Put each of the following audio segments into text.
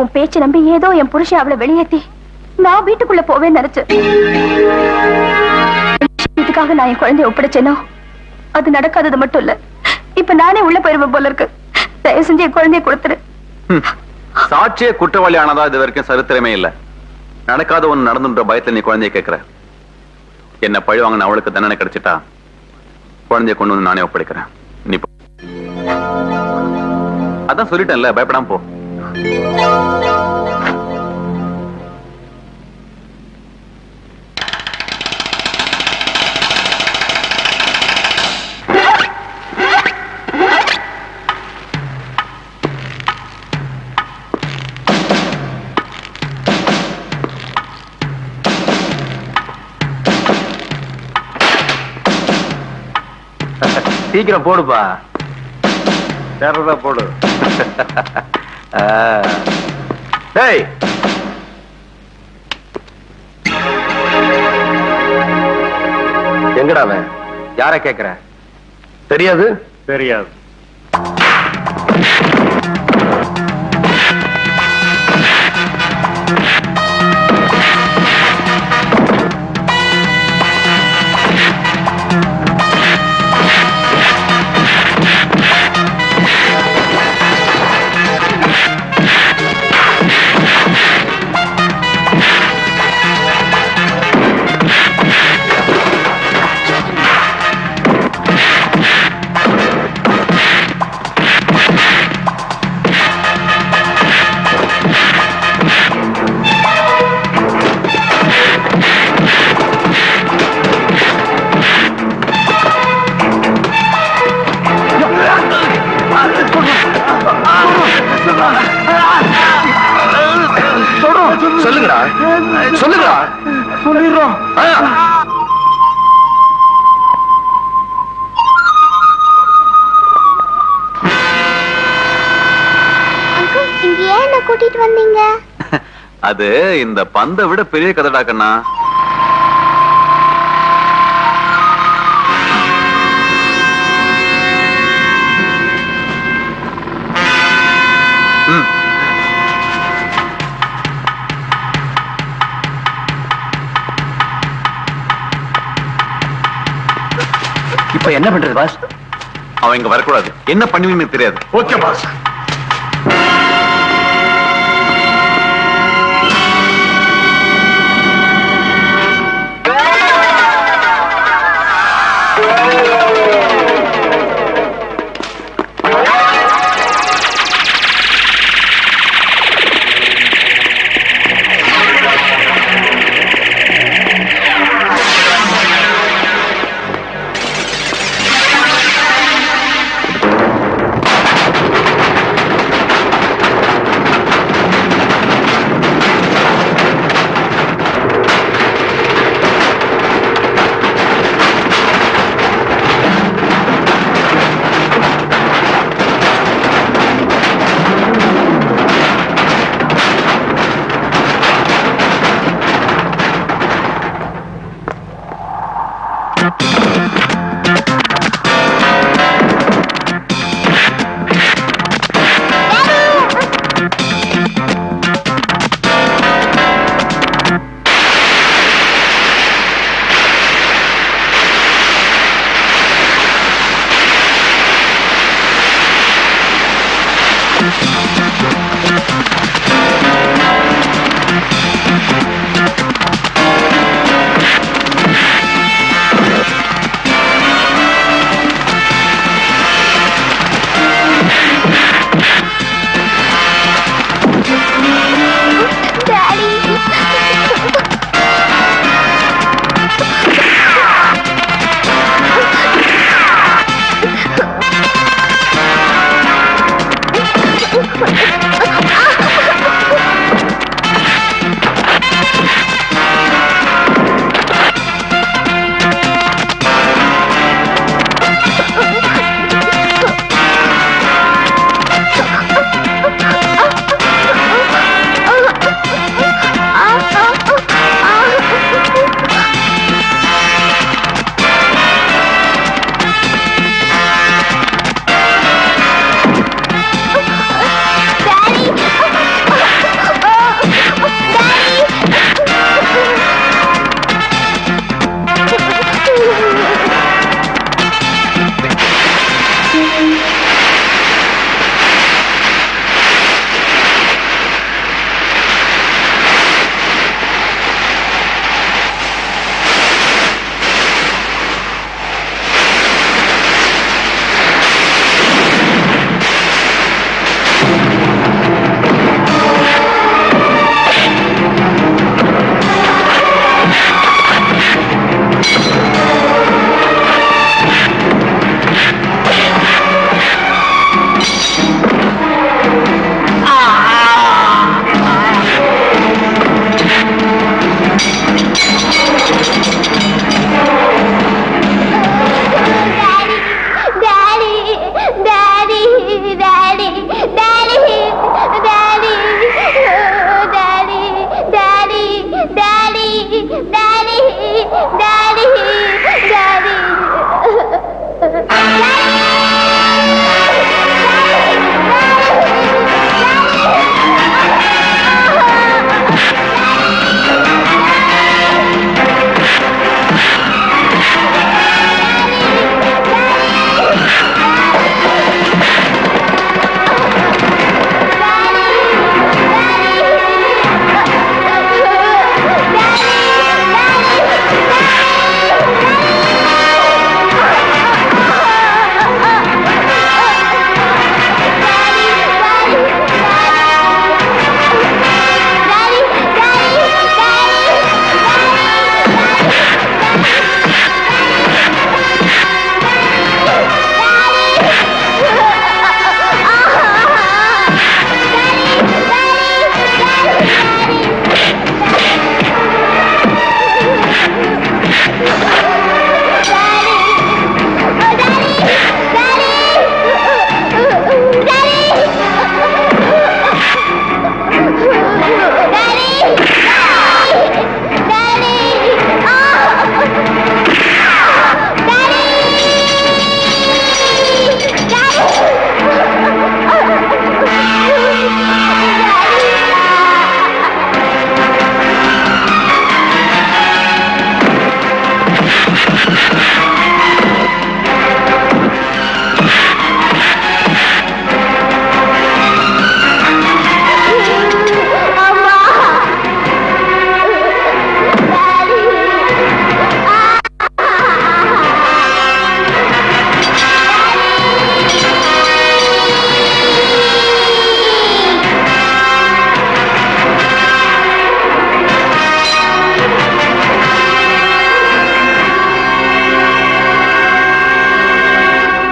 உன் பேச்சு நம்பி ஏதோ என் புருஷன் அவளை வெளியேத்தி நான் வீட்டுக்குள்ள போவேன் நினைச்சு. இதுக்காக நான் என் குழந்தைய ஒப்படைச்சேனோ? அது நடக்காதது மட்டும் இல்ல. இப்ப நானே உள்ள போயிருவேன் போல இருக்கு. தயவு செஞ்சு என் குழந்தைய கொடுத்துரு. ஹம். சாட்சியே குற்றவாளி ஆனதா இது வரைக்கும் சரித்திரமே இல்ல. நடக்காத ஒண்ணு நடந்துன்ற பயத்துல நீ குழந்தைய கேக்குற. என்ன பழி வாங்கின அவளுக்கு தண்டனை கிடைச்சிட்டா குழந்தைய கொண்டு வந்து நானே ஒப்படைக்கிறேன். நீ அதான் சொல்லிட்டேன்ல பயப்படாம போ. சீக்கிரம் போடுப்பா சேர்றதா போடு. டேய். எங்கடா அவன்? யார கேக்குற? தெரியாது? தெரியாது. அது இந்த பந்தை விட பெரிய கதைடா கண்ணா. இப்ப என்ன பண்றது பாஸ்? அவன் இங்க வரக்கூடாது. என்ன பண்ணுவீங்கன்னு எனக்கு தெரியாது. Okay boss.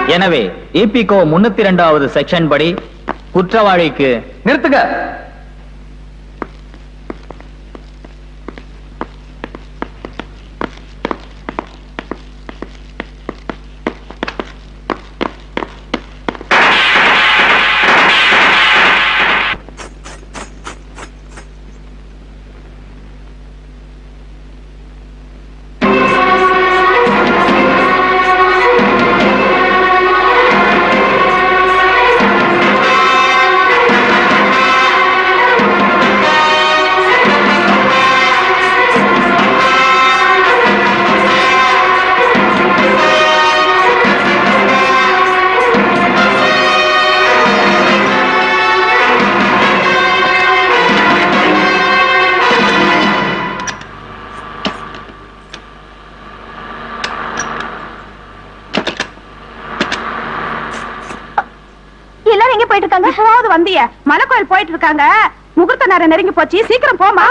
எனவே இபிகோ முன்னூத்தி இரண்டாவது செக்ஷன் படி குற்றவாளிக்கு நிறுத்துங்க போயிட்டு இருக்காங்க இப்போது வந்திய. மலைக்கோயில் போயிட்டு இருக்காங்க முகூர்த்த நேரம் நெருங்கி போச்சு. சீக்கிரம் போமா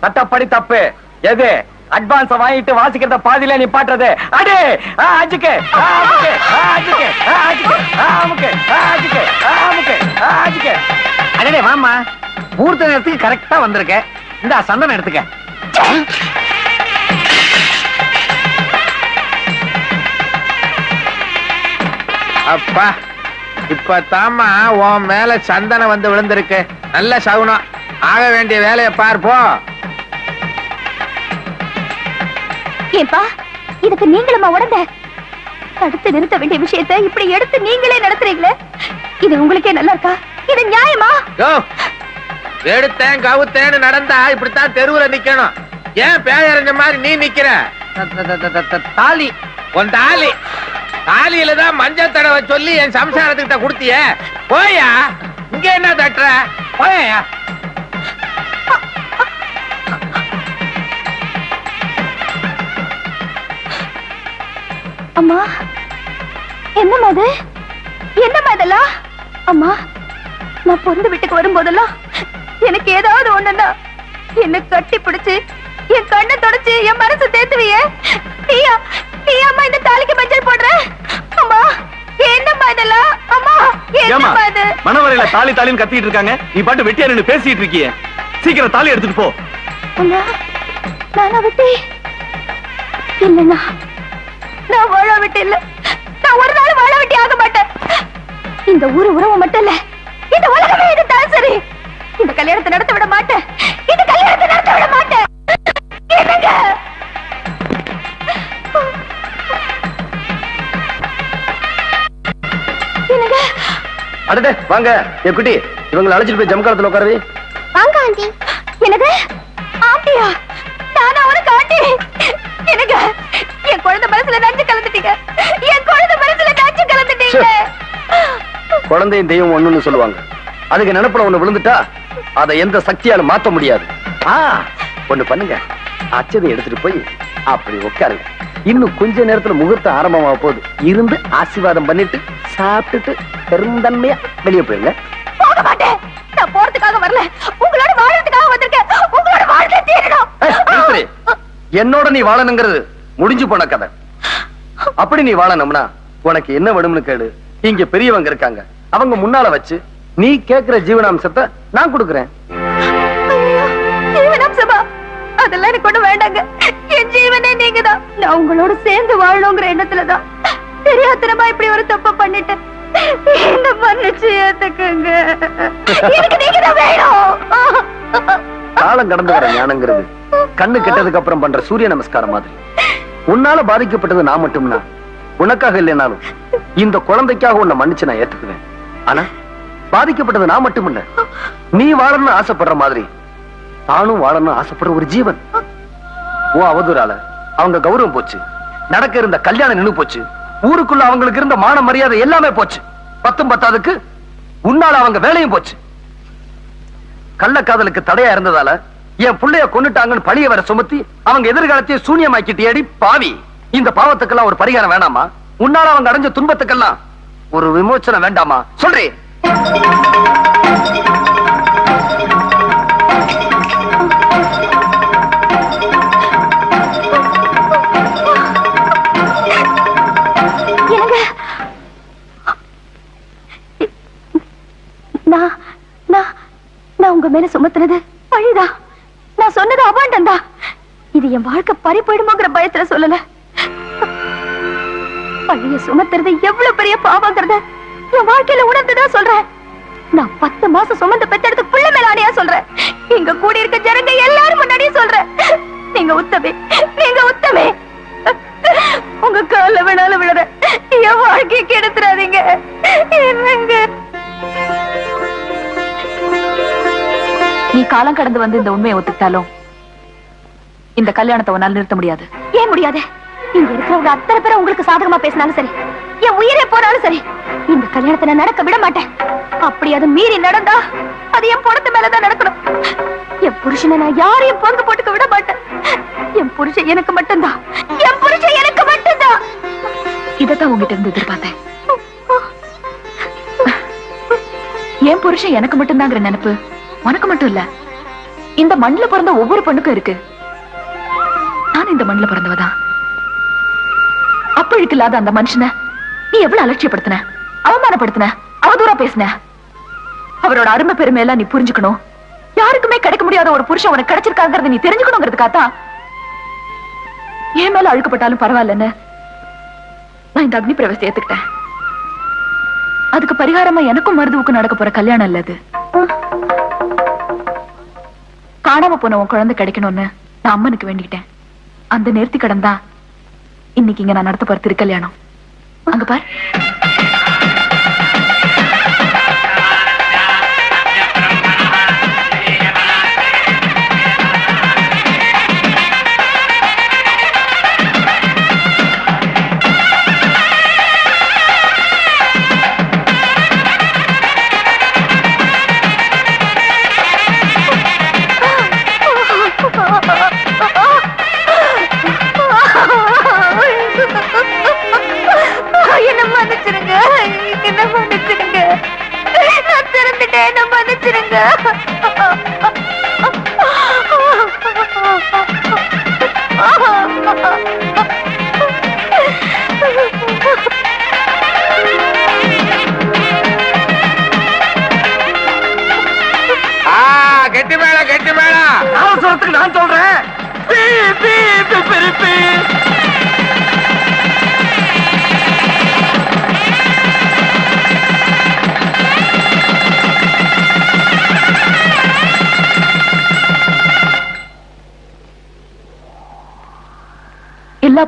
சட்டப்படி தப்பு. எது? அட்வான்ஸ் வாங்கிட்டு வாசிக்கிறத பாதியில நீ பாட்டுறது அடே! ஆ, அஜிக்கு. ஆ, அமுக்கு, ஆ, அஜிக்கு, ஆ, அஜிக்கு, ஆ, அமுக்கு, அடடே வாமா முகூர்த்த நேரத்துக்கு கரெக்டா வந்திருக்க. இந்த சந்தனம் எடுத்துக்க. அப்பா இப்ப தாமா உன் மேல சந்தனம் வந்து விழுந்திருக்கு. நல்ல சகுனம். ஆக வேண்டிய வேலையை பார்ப்போம் ஏன்பா? இதுக்கு நீங்களுமா உடந்த தடுத்து நிறுத்த வேண்டிய விஷயத்தை இப்படி எடுத்து நீங்களே நடத்துறீங்களே? இது உங்களுக்கே நல்லா இருக்கா? இது நியாயமா? யோ எடுத்தேன் கவுத்தேன்னு நடந்தா இப்படித்தான் தெருவுல நிக்கணும். ஏன் பேயறிஞ்ச மாதிரி நீ நிக்கிற? தாலி. உன் தாலி. தாலியில தான் மஞ்சள் தடவை சொல்லி என் சம்சாரத்துக்கிட்ட கொடுத்தியே. போயா? இங்க என்ன தட்டுற? போயா அம்மா. என்னம்மா இது என்னம்மா இதெல்லாம்? அம்மா நான் பொருந்து வீட்டுக்கு வரும்போதெல்லாம் எனக்கு ஏதாவது ஒண்ணுன்னா என்ன கட்டி பிடிச்சு என் கண்ணை தொடச்சு என் மனசு தேத்துவியே. நீயா நீ அம்மா இந்த தாலிக்கு மஞ்சள் போடுற? அம்மா என்னம்மா இதெல்லாம்? அம்மா என்னம்மா இது மனவரையில தாலி தாலின்னு கத்திட்டு இருக்காங்க. நீ பாட்டு வெட்டியா நின்னு பேசிட்டு இருக்கியே. சீக்கிரம் தாலி எடுத்துட்டு போ. அண்ணா நானா விட்டு. இல்லண்ணா நான் வாழ விட்டு இல்ல. நான் ஒரு நாள் வாழ விட்டு ஆக மாட்டேன். இந்த ஊரு உறவு மட்டும் இல்ல இந்த உலகமே இதுதான் சரி. இந்த கல்யாணத்தை நடத்த விட மாட்டேன். இந்த கல்யாணத்தை நடத்த விட மாட்டேன். அடடே வாங்க. என் குட்டி இவங்களை அழைச்சிட்டு போய் ஜம்காலத்துல உட்காரவே. வாங்க ஆண்டி. என்னது? குழந்தையும் தெய்வம் ஒண்ணுன்னு சொல்லுவாங்க. அதுக்கு நினைப்புல ஒண்ணு விழுந்துட்டா அதை எந்த சக்தியால மாத்த முடியாது. ஆ ஒண்ணு பண்ணுங்க. அச்சதை எடுத்துட்டு போய் அப்படி உட்காருங்க. இன்னும் கொஞ்ச நேரத்துல முகூர்த்தம் ஆரம்பமாக போகுது. இருந்து ஆசீர்வாதம் பண்ணிட்டு சாப்பிட்டுட்டு பெருந்தன்மையா வெளியே போயிருங்க. போக மாட்டேன். நான் போறதுக்காக வரல. உங்களோட வாழறதுக்காக வந்திருக்கேன். உங்களோட வாழ்க்கை தீரணும். என்னோட நீ வாழணுங்கிறது முடிஞ்சு போன கதை. அப்படி நீ வாழணும்னா உனக்கு என்ன வேணும்னு கேளு. இங்க பெரியவங்க இருக்காங்க. அவங்க முன்னால வச்சு நீ கேக்குற ஜீவனாம்சத்தை நான் கொடுக்கறேன். அதெல்லாம் எனக்கு ஒண்ணு வேண்டாங்க. என் ஜீவனே நீங்கதான். நான் உங்களோட சேர்ந்து வாழணுங்கிற எண்ணத்துலதான். தெரியாத்தனமா இப்படி ஒரு தப்ப பண்ணிட்டேன். என்ன மன்னிச்சு ஏத்துக்குங்க. எனக்கு நீங்கதான் வேணும். காலம் கடந்து வர ஞானங்கிறது. கண்ணு கெட்டதுக்கு அப்புறம் பண்ற சூரிய நமஸ்காரம் மாதிரி. உன்னால பாதிக்கப்பட்டது நான் மட்டும்னா உனக்காக இல்லைனாலும் இந்த குழந்தைக்காக உன்னை மன்னிச்சு நான் ஏத்துக்குவேன். ஆனா பாதிக்கப்பட்டது நான் மட்டும் இல்ல நீ வாழணும்னு ஆசைப்படுற மாதிரி தானும் வாழணும்னு ஆசைப்படுற ஒரு ஜீவன். ஓ அவதூறால அவங்க கௌரவம் போச்சு. நடக்க இருந்த கல்யாணம் நின்னு போச்சு. ஊருக்குள்ள அவங்களுக்கு இருந்த மான மரியாதை எல்லாமே போச்சு. பத்தும் பத்தாதுக்கு உன்னால அவங்க வேலையும் போச்சு. கள்ளக்காதலுக்கு தடையா இருந்ததால என் புள்ளைய கொன்னுட்டாங்கன்னு பழிய வர சுமத்தி அவங்க எதிர்காலத்தையே சூனியமாக்கிட்டியடி பாவி. இந்த பாவத்துக்கெல்லாம் ஒரு பரிகாரம் வேணாமா? உன்னால அவங்க அடைஞ்ச துன்பத்துக்கெல்லாம் ஒரு விமோச்சனம் வேண்டாமா? சொல்றேன் நான் நான் உங்க மேல சுமத்துனது பழிதா நான் சொன்னது அபாண்டந்தா இது என் வாழ்க்கை பறி போயிடுமோங்கிற பயத்துல சொல்லல. பழிய சுமத்துறது எவ்வளவு பெரிய பாவங்கிறத என் வாழ்க்கையில உணர்ந்துதான் சொல்றேன். நான் பத்து மாசம் சுமந்து பெத்தெடுத்து புள்ள மேல ஆணையா சொல்றேன். இங்க கூடி இருக்க ஜனங்க எல்லாரும் முன்னாடியும் சொல்றேன். நீங்க உத்தமே நீங்க உத்தமே. உங்க கால வேணாலும் விழுற என் வாழ்க்கையை கெடுத்துறாதீங்க. என்னங்க? நீ காலம் கடந்து வந்து இந்த உண்மையை ஒத்துக்கிட்டாலும் இந்த கல்யாணத்தை உன்னால் நிறுத்த முடியாது. ஏன் முடியாது? இங்க இருக்கிறவங்க அத்தனை பேரும் உங்களுக்கு சாதகமா பேசினாலும் சரி என் உயிரே போனாலும் சரி இந்த கல்யாணத்தை நான் நடக்க விட மாட்டேன். அப்படி அது மீறி நடந்தா அது என் பணத்து மேலதான் நடக்கணும். என் புருஷனை நான் யாரையும் பங்கு போட்டுக்க விட மாட்டேன். என் புருஷன் எனக்கு மட்டும்தான். என் புருஷன் எனக்கு மட்டும்தான். இதத்தான் உங்ககிட்ட இருந்து எதிர்பார்த்தேன். என் புருஷன் எனக்கு மட்டும்தாங்கிற நினைப்பு உனக்கு மட்டும் இல்ல. இந்த மண்ணுல பிறந்த ஒவ்வொரு பொண்ணுக்கும் இருக்கு. நான் இந்த மண்ணுல பிறந்தவதான். அப்பழுக்கு இல்லாத அந்த மனுஷனை நீ எவ்வளவு அலட்சியப்படுத்தின? அவமானப்படுத்தின? அவதூறா பேசின? அவரோட அருமை பெருமை எல்லாம் நீ புரிஞ்சுக்கணும். யாருக்குமே கிடைக்க முடியாத ஒரு புருஷன் உனக்கு கிடைச்சிருக்காங்கிறத நீ தெரிஞ்சுக்கணுங்கிறதுக்காகத்தான் என் மேல அழுக்கப்பட்டாலும் பரவாயில்லன்னு நான் இந்த அக்னி பிரவேசத்தை ஏத்துக்கிட்டேன். அதுக்கு பரிகாரமா எனக்கும் மருதுவுக்கும் நடக்க போற கல்யாணம் இல்ல அது. காணாம போன உன் குழந்தை கிடைக்கணும்னு நான் அம்மனுக்கு வேண்டிக்கிட்டேன். அந்த நேர்த்தி கடன் தான் இன்னைக்கு இங்க நான் நடத்த போற கல்யாணம் அங்க பார்.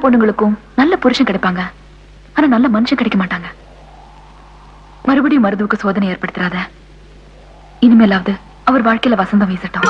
பொண்ணுங்களுக்கும் நல்ல புருஷன் கிடைப்பாங்க. ஆனா நல்ல மனுஷன் கிடைக்க மாட்டாங்க. மறுபடியும் மருதுவுக்கு சோதனை ஏற்படுத்துறாத. இனிமேலாவது அவர் வாழ்க்கையில வசந்தம் வீசட்டும்.